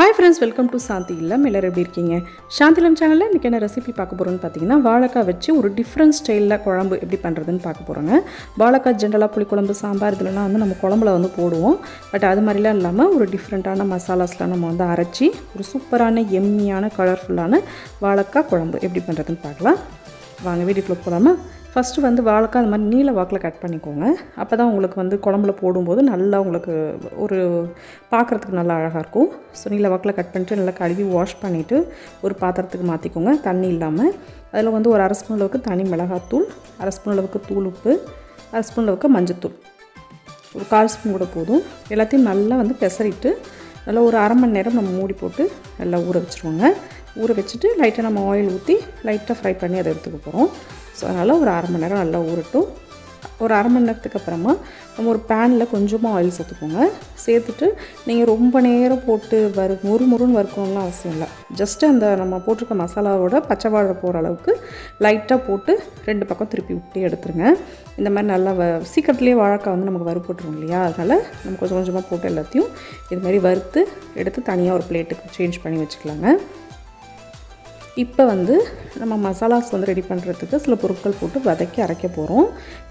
Hi friends welcome to Shanthi இல்லம் எல்லோரும் எப்படி இருக்கீங்க? சாந்தி இல்லம் சேனலில் இன்றைக்கி என்ன ரெசிபி பார்க்க போகிறோன்னு பார்த்தீங்கன்னா வாழைக்காய் வச்சு ஒரு டிஃப்ரெண்ட் ஸ்டைலில் குழம்பு எப்படி பண்ணுறதுன்னு பார்க்க போகிறோங்க வாழைக்காய் ஜென்ரலாக புளிக்குழம்பு சாம்பார் இதுலலாம் வந்து நம்ம குழம்புல வந்து போடுவோம். பட் அது மாதிரிலாம் இல்லாமல் ஒரு டிஃப்ரெண்ட்டான மசாலாஸ்லாம் நம்ம வந்து அரைச்சி ஒரு சூப்பரான எம்மியான கலர்ஃபுல்லான வாழைக்காய் குழம்பு எப்படி பண்ணுறதுன்னு பார்க்கலாம். வாங்க வீடியோக்குள்ளே போகலாமா ஃபஸ்ட்டு வந்து வாழைக்காய் அந்த மாதிரி நீல வாக்கில் கட் பண்ணிக்கோங்க. அப்போ தான் உங்களுக்கு வந்து குழம்புல போடும்போது நல்லா உங்களுக்கு ஒரு பார்க்குறதுக்கு நல்லா அழகாக இருக்கும். ஸோ நீல வாக்கில் கட் பண்ணிட்டு நல்லா கழுவி வாஷ் பண்ணிவிட்டு ஒரு பாத்திரத்துக்கு மாற்றிக்கோங்க தண்ணி இல்லாமல் அதில் வந்து ஒரு அரை ஸ்பூன் அளவுக்கு தனி மிளகாத்தூள் அரை ஸ்பூன் அளவுக்கு தூள் உப்பு அரை ஸ்பூன் அளவுக்கு மஞ்சத்தூள். ஒரு கால் ஸ்பூன் கூட போதும். எல்லாத்தையும் நல்லா வந்து பெசரிட்டு நல்லா ஒரு அரை மணி நேரம் நம்ம மூடி போட்டு நல்லா ஊற வச்சுருவோங்க. ஊற வச்சுட்டு லைட்டாக நம்ம ஆயில் ஊற்றி லைட்டாக ஃப்ரை பண்ணி அதை எடுத்துக்க போகிறோம் ஸோ அதனால் ஒரு அரை மணி நேரம் நல்லா ஊறட்டும். ஒரு அரை மணி நேரத்துக்கு அப்புறமா நம்ம ஒரு பேனில் கொஞ்சமாக ஆயில் சேர்த்துக்கோங்க. சேர்த்துட்டு நீங்கள் ரொம்ப நேரம் போட்டு வறு முறு முருன்னு வறுக்கணும்லாம் அவசியம் இல்லை. ஜஸ்ட்டு அந்த நம்ம போட்டிருக்க மசாலாவோட பச்சை வாழை போகிற அளவுக்கு லைட்டாக போட்டு ரெண்டு பக்கம் திருப்பி விட்டு எடுத்துருங்க. இந்த மாதிரி நல்லா வ சீக்கிரத்துலேயே வாழைக்காய் வந்து நமக்கு வறுப்பட்டுரும் இல்லையா? அதனால் நம்ம கொஞ்சம் கொஞ்சமாக போட்டு எல்லாத்தையும் இது மாதிரி வறுத்து எடுத்து தனியாக ஒரு பிளேட்டுக்கு சேஞ்ச் பண்ணி வச்சுக்கலாங்க. இப்போ வந்து நம்ம மசாலாஸ் வந்து ரெடி பண்ணுறதுக்கு சில பொருட்கள் போட்டு வதக்கி அரைக்க போகிறோம்.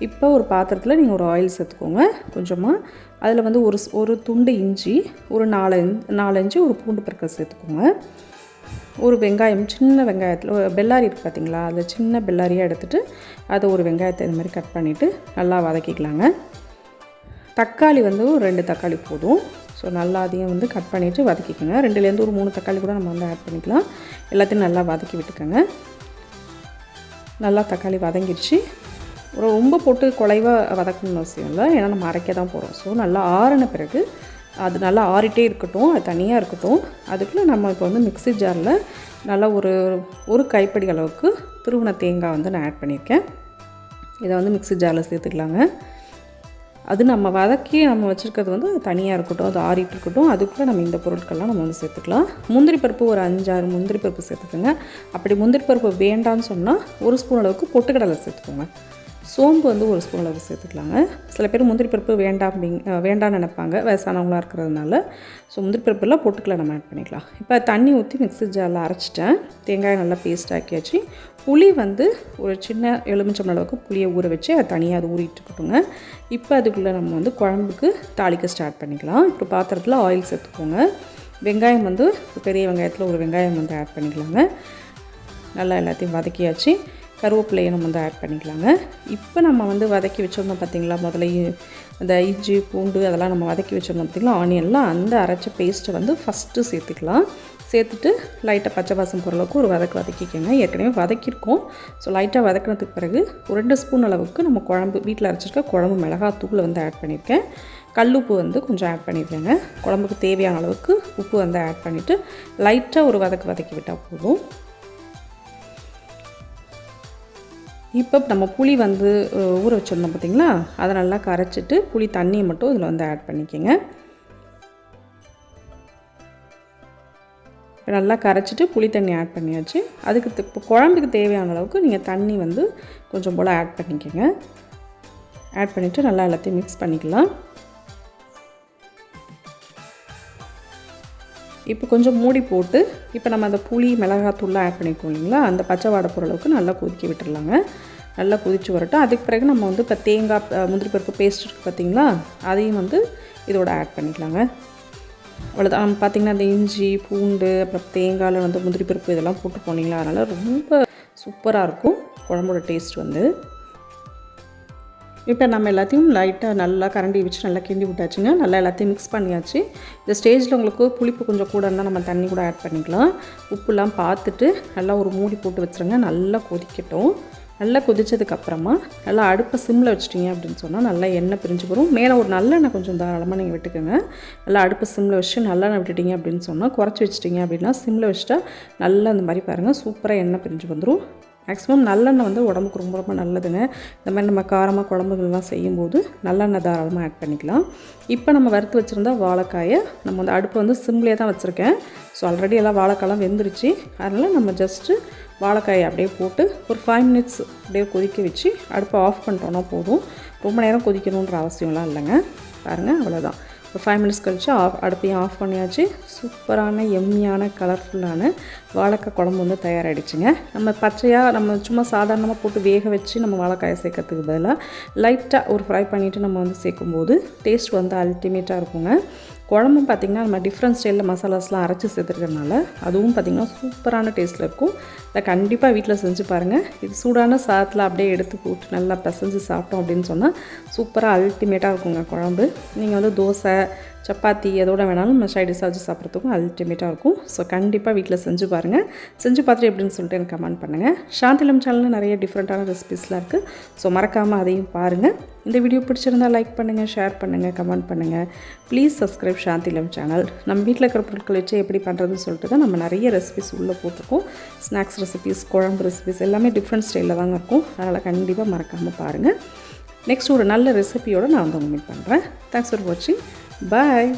இப்போ ஒரு பாத்திரத்தில் நீங்கள் ஒரு ஆயில் சேர்த்துக்கோங்க. கொஞ்சமாக அதில் வந்து ஒரு ஒரு துண்டு இஞ்சி ஒரு நாலு நாலஞ்சு ஒரு பூண்டு பற்கள் சேர்த்துக்கோங்க. ஒரு வெங்காயம் சின்ன வெங்காயத்தில் பெல்லாரி இருக்குது பார்த்தீங்களா அதில் சின்ன பெல்லாரியாக எடுத்துகிட்டு அதை ஒரு வெங்காயத்தை இது மாதிரி கட் பண்ணிவிட்டு நல்லா வதக்கிக்கலாங்க. தக்காளி வந்து ஒரு ரெண்டு தக்காளி போதும். ஸோ நல்லா அதையும் வந்து கட் பண்ணிவிட்டு வதக்கிக்கோங்க. ரெண்டுலேருந்து ஒரு மூணு தக்காளி கூட நம்ம வந்து ஆட் பண்ணிக்கலாம். எல்லாத்தையும் நல்லா வதக்கி விட்டுக்கோங்க. நல்லா தக்காளி வதங்கிடுச்சு. ரொம்ப போட்டு குலைவாக வதக்கணும்னு அவசியம் இல்லை. ஏன்னா நம்ம அரைக்க தான் போகிறோம் ஸோ நல்லா ஆறின பிறகு அது நல்லா ஆறிட்டே இருக்கட்டும். அது தனியாக இருக்கட்டும். அதுக்குள்ளே நம்ம இப்போ வந்து மிக்ஸி ஜாரில் நல்லா ஒரு ஒரு கைப்படி அளவுக்கு துருவன தேங்காய் வந்து நான் ஆட் பண்ணியிருக்கேன். இதை வந்து மிக்ஸி ஜாரில் சேர்த்துக்கலாங்க. அது நம்ம வதக்கி நம்ம வச்சுருக்கிறது வந்து தனியாக இருக்கட்டும் அது ஆறிட்டு இருக்கட்டும் அதுக்குள்ளே நம்ம இந்த பொருட்கள்லாம் நம்ம வந்து சேர்த்துக்கலாம். முந்திரி பருப்பு ஒரு அஞ்சாறு முந்திரி பருப்பு சேர்த்துக்கோங்க. அப்படி முந்திரி பருப்பு வேண்டான்னு சொன்னால் ஒரு ஸ்பூன் அளவுக்கு பொட்டுக்கடலை சேர்த்துக்கோங்க. சோம்பு வந்து ஒரு ஸ்பூன் அளவு சேர்த்துக்கலாங்க. சில பேர் முந்திரி பருப்பு வேண்டாம் அப்படிங்க வேண்டாம்னு நினைப்பாங்க. வயசானவங்களாக இருக்கிறதுனால. ஸோ முந்திரி பருப்பெல்லாம் போட்டுக்கலாம் நம்ம ஆட் பண்ணிக்கலாம். இப்போ தண்ணி ஊற்றி மிக்ஸி ஜாரில் அரைச்சிட்டேன். தேங்காய் நல்லா பேஸ்ட் ஆக்கியாச்சு. புளி வந்து ஒரு சின்ன எலுமிச்சம் அளவுக்கு புளியை ஊற வச்சு அதை தனியாக அது ஊறிட்டு இருக்கட்டுங்க. இப்போ அதுக்குள்ளே நம்ம வந்து குழம்புக்கு தாளிக்க ஸ்டார்ட் பண்ணிக்கலாம். இப்போ பாத்திரத்தில் ஆயில் சேர்த்துக்கோங்க. வெங்காயம் வந்து பெரிய வெங்காயத்தில் ஒரு வெங்காயம் வந்து ஆட் பண்ணிக்கலாங்க. நல்லா எல்லாத்தையும் வதக்கியாச்சு. கருவேப்பிலையை நம்ம வந்து ஆட் பண்ணிக்கலாங்க. இப்போ நம்ம வந்து வதக்கி வச்சுருந்தோம் பார்த்திங்களா முதல்ல அந்த இஞ்சி பூண்டு அதெல்லாம் நம்ம வதக்கி வச்சுருந்தோம் பார்த்திங்களா ஆனியன்லாம் அந்த அரைச்ச பேஸ்ட்டை வந்து ஃபஸ்ட்டு சேர்த்துக்கலாம். சேர்த்துட்டு லைட்டாக பச்சை வாசம் போகிற அளவுக்கு ஒரு வதக்கு வதக்கிக்கோங்க. ஏற்கனவே வதக்கியிருக்கோம். ஸோ லைட்டாக வதக்கினதுக்கு பிறகு ஒரு ரெண்டு ஸ்பூன் அளவுக்கு நம்ம குழம்பு வீட்டில் அரைச்சிருக்க குழம்பு மிளகாத்தூள் வந்து ஆட் பண்ணியிருக்கேன். கல்லுப்பு வந்து கொஞ்சம் ஆட் பண்ணியிருக்கேங்க குழம்புக்கு தேவையான அளவுக்கு உப்பு வந்து ஆட் பண்ணிவிட்டு லைட்டாக ஒரு வதக்கு வதக்கி விட்டால் போதும். இப்போ நம்ம புளி வந்து ஊற வச்சுருந்தோம் பார்த்திங்களா? அதை நல்லா கரைச்சிட்டு புளி தண்ணியை மட்டும் இதில் வந்து ஆட் பண்ணிக்கோங்க. நல்லா கரைச்சிட்டு புளி தண்ணி ஆட் பண்ணியாச்சு. அதுக்கு இப்போ குழம்புக்கு தேவையான அளவுக்கு நீங்கள் தண்ணி வந்து கொஞ்சம் போல் ஆட் பண்ணிக்கோங்க. ஆட் பண்ணிவிட்டு நல்லா எல்லாத்தையும் மிக்ஸ் பண்ணிக்கலாம். இப்போ கொஞ்சம் மூடி போட்டு இப்போ நம்ம அந்த புளி மிளகாத்தூள்லாம் ஆட் பண்ணிக்கோம் இல்லைங்களா? அந்த பச்சை வாடை போகிற அளவுக்கு நல்லா கொதிக்க விட்டுடலாங்க நல்லா கொதிச்சு வரட்டும். அதுக்கு பிறகு நம்ம வந்து இப்போ தேங்காய் முந்திரி பருப்பு பேஸ்ட் இருக்குது பார்த்திங்களா? அதையும் வந்து இதோட ஆட் பண்ணிக்கலாங்க. அவ்வளோதான் நம்ம பார்த்திங்கன்னா அந்த இஞ்சி பூண்டு அப்புறம் தேங்காயில் வந்து முந்திரி பருப்பு இதெல்லாம் போட்டு போனீங்களா அதனால் ரொம்ப சூப்பராக இருக்கும். குழம்போட டேஸ்ட் வந்து. இப்போ நம்ம எல்லாத்தையும் லைட்டாக நல்லா கரண்டி வச்சு நல்லா கிண்டி விட்டாச்சுங்க. நல்லா எல்லாத்தையும் மிக்ஸ் பண்ணியாச்சு. இந்த ஸ்டேஜில் உங்களுக்கு புளிப்பு கொஞ்சம் கூட இருந்தால் நம்ம தண்ணி கூட ஆட் பண்ணிக்கலாம். உப்புலாம் பார்த்துட்டு நல்லா ஒரு மூடி போட்டு வச்சுருங்க. நல்லா கொதிக்கட்டும். நல்லா கொதித்ததுக்கப்புறமா நல்லா அடுப்பை சிம்மில் வச்சுட்டிங்க அப்படின்னு சொன்னால் நல்லா எண்ணெய் பிரிஞ்சு வரும். மேலே ஒரு நல்லெண்ணெய் கொஞ்சம் தாராளமாக நீங்கள் விட்டுக்கோங்க. நல்லா அடுப்பை சிம்மில் வச்சு நல்லெண்ணெய் விட்டுட்டிங்க அப்படின்னு சொன்னால் குறைச்சி வச்சிட்டிங்க அப்படின்னா சிம்மில் வச்சுட்டா நல்லா அந்த மாதிரி பாருங்கள் சூப்பராக எண்ணெய் பிரிஞ்சு வந்துடும் மேக்ஸிமம் நல்லெண்ணெய் வந்து உடம்புக்கு ரொம்ப ரொம்ப நல்லதுங்க. இந்த மாதிரி நம்ம காரமாக குழம்புகள்லாம் செய்யும்போது நல்லெண்ணெய் தாராளமாக ஆட் பண்ணிக்கலாம். இப்போ நம்ம வறுத்து வச்சுருந்தா வாழைக்காயை நம்ம வந்து அடுப்பை வந்து சிம்லேயே தான் வச்சுருக்கேன். ஸோ ஆல்ரெடி எல்லாம் வாழைக்காயெலாம் வெந்துருச்சு. அதனால் நம்ம ஜஸ்ட்டு வாழைக்காயை அப்படியே போட்டு ஒரு ஃபைவ் மினிட்ஸ் அப்படியே கொதிக்க வச்சு அடுப்பை ஆஃப் பண்ணிட்டோன்னா போதும். ரொம்ப நேரம் கொதிக்கணுன்ற அவசியம்லாம் இல்லைங்க. பாருங்கள் அவ்வளோதான் ஒரு ஃபைவ் மினிட்ஸ் கழிச்சு ஆஃப் அடுப்பையும் ஆஃப் பண்ணியாச்சு. சூப்பரான எம்மியான கலர்ஃபுல்லான வாழைக்காய் குழம்பு வந்து தயாராகிடுச்சுங்க நம்ம பச்சையாக நம்ம சும்மா சாதாரணமாக போட்டு வேக வச்சு நம்ம வாழைக்காயை சேர்க்கறதுக்கு பதிலாக லைட்டாக ஒரு ஃப்ரை பண்ணிவிட்டு நம்ம வந்து சேர்க்கும்போது டேஸ்ட் வந்து அல்டிமேட்டாக இருக்குங்க. குழம்பும் பார்த்திங்கன்னா நம்ம டிஃப்ரெண்ட் ஸ்டைலில் மசாலாஸ்லாம் அரைச்சி சேர்த்துருக்கறனால அதுவும் பார்த்திங்கன்னா சூப்பரான டேஸ்ட்டில் இருக்கும். இதை கண்டிப்பாக வீட்டில் செஞ்சு பாருங்கள் இது சூடான சாதத்தில் அப்படியே எடுத்து போட்டு நல்லா பிசைஞ்சு சாப்பிட்டோம் அப்படின்னு சொன்னால் சூப்பராக அல்டிமேட்டாக இருக்குங்க குழம்பு. நீங்கள் வந்து தோசை சப்பாத்தி எதோட வேணாலும் நம்ம சைடு வச்சு சாப்பிட்றதுக்கும் அல்டிமேட்டாக இருக்கும். ஸோ கண்டிப்பாக வீட்டில் செஞ்சு பாருங்கள் செஞ்சு பார்த்துட்டு எப்படின்னு சொல்லிட்டு எனக்கு கமெண்ட் பண்ணுங்கள் சாந்திலம் சேனலில் நிறைய டிஃப்ரெண்ட்டான ரெசிபிஸ்லாம் இருக்குது ஸோ மறக்காமல் அதையும் பாருங்கள் இந்த வீடியோ பிடிச்சிருந்தால் லைக் பண்ணுங்கள் ஷேர் பண்ணுங்கள் கமெண்ட் பண்ணுங்கள் ப்ளீஸ் சப்ஸ்கிரைப் சாந்திலம் சேனல் நம்ம வீட்டில் இருக்கிற பொருட்கள் வச்சு எப்படி பண்ணுறதுன்னு சொல்லிட்டு தான் நம்ம நிறைய ரெசிபிஸ் உள்ளே போட்டிருக்கோம். ஸ்நாக்ஸ் ரெசிபிஸ் குழம்பு ரெசிபிஸ் எல்லாமே டிஃப்ரெண்ட் ஸ்டைலில் தாங்க இருக்கும். அதனால் கண்டிப்பாக மறக்காமல் பாருங்கள் நெக்ஸ்ட் ஒரு நல்ல ரெசிபியோடு நான் வந்து உங்க மீட் பண்ணுறேன் தேங்க்ஸ் ஃபார் வாட்சிங் Bye.